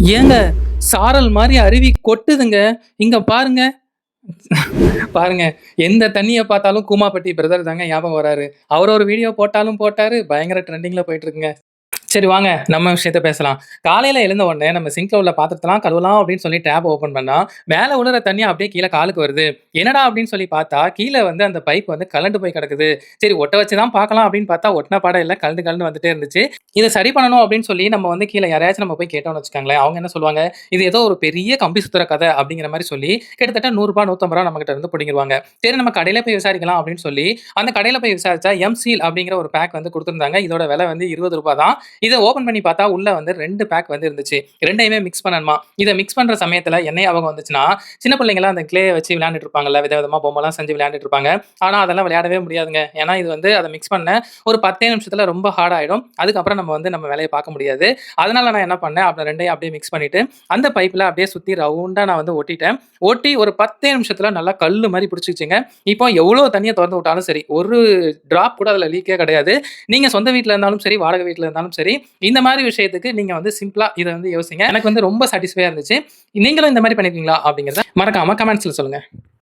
ஏங்க சாரல் மாதிரி அருவி கொட்டுதுங்க. இங்க பாருங்க. பாருங்க எந்த தண்ணியை பார்த்தாலும் கூமாப்பட்டி பிரதர் தாங்க ஞாபகம் வராரு. அவர் ஒரு வீடியோ போட்டாலும் போட்டாரு. பயங்கர ட்ரெண்டிங்ல போயிட்டு இருக்குங்க. சரி வாங்க. நம்ம விஷயத்த பேசலாம். காலையில் எழுந்த உடனே நம்ம சிங்க்ல உள்ள பாத்திரத்தெல்லாம் கழுவலாம் அப்படின்னு சொல்லி டேப் ஓப்பன் பண்ணால் மேலே உணர தண்ணி அப்படியே கீழே காலுக்கு வருது. என்னடா அப்படின்னு சொல்லி பார்த்தா கீழே வந்து அந்த பைப் வந்து கலண்டு போய் கிடக்குது. சரி ஒட்ட வச்சு தான் பார்க்கலாம் அப்படின்னு பார்த்தா ஒட்டின பாடம் இல்லை கலந்து கலந்து வந்துட்டே இருந்துச்சு. இதை சரி பண்ணணும் அப்படின்னு சொல்லி நம்ம வந்து கீழே யாரையாச்சும் நம்ம போய் கேட்டோம்னு வச்சுக்கோங்களேன் அவங்க என்ன சொல்லுவாங்க இது ஏதோ ஒரு பெரிய கம்பி சுத்துற கதை அப்படிங்கிற மாதிரி சொல்லி கிட்டத்தட்ட நூறுரூபா நூற்றம்பது ரூபா நம்மகிட்ட இருந்து பிடிங்கிருவாங்க. சரி நம்ம கடையில் போய் விசாரிக்கலாம் அப்படின்னு சொல்லி அந்த கடையில் போய் விசாரிச்சா எம்சீல் அப்படிங்கிற ஒரு பேக் வந்து கொடுத்துருந்தாங்க. இதோட விலை வந்து இருபது ரூபா தான். இதை ஓப்பன் பண்ணி பார்த்தா உள்ள வந்து ரெண்டு பேக் வந்து இருந்துச்சு. ரெண்டையுமே மிக்ஸ் பண்ணணுமா? இதை மிக்ஸ் பண்ற சமயத்துல என்ன அவங்க வந்துச்சுன்னா சின்ன பிள்ளைங்களாம் அந்த கிளே வச்சு விளையாண்டுட்டு இருப்பாங்கல்ல வித விதமா பொம்மைலாம் செஞ்சு விளையாண்டுட்டு இருப்பாங்க. ஆனா அதெல்லாம் விளையாடவே முடியாதுங்க. ஏன்னா இது வந்து அதை மிக்ஸ் பண்ண ஒரு பத்தே நிமிஷத்துல ரொம்ப ஹார்ட் ஆயிடும். அதுக்கப்புறம் நம்ம வந்து நம்ம வேலையை பார்க்க முடியாது. அதனால நான் என்ன பண்ணேன்? அப்படி ரெண்டையும் அப்படியே மிக்ஸ் பண்ணிட்டு அந்த பைப்ல அப்படியே சுத்தி ரவுண்டா நான் வந்து ஒட்டிட்டேன். ஒட்டி ஒரு பத்தே நிமிஷத்துல நல்லா கல்லு மாதிரி பிடிச்சிச்சுங்க இப்போ எவ்வளவு தண்ணியை திறந்து விட்டாலும் சரி ஒரு டிராப் கூட அதுல லீக்கே கிடையாது. நீங்க சொந்த வீட்ல இருந்தாலும் சரி வாடகை வீட்ல இருந்தாலும் சரி இந்த மாதிரி விஷயத்துக்கு நீங்க வந்து சிம்பிளா இதை வந்து யோசிங்க. எனக்கு வந்து ரொம்ப சாட்டிஸ்ஃபையா இருந்துச்சு. நீங்களும் இந்த மாதிரி பண்ணிருக்கீங்களா அப்படிங்கறத மறக்காம கமெண்ட்ஸ்ல சொல்லுங்க.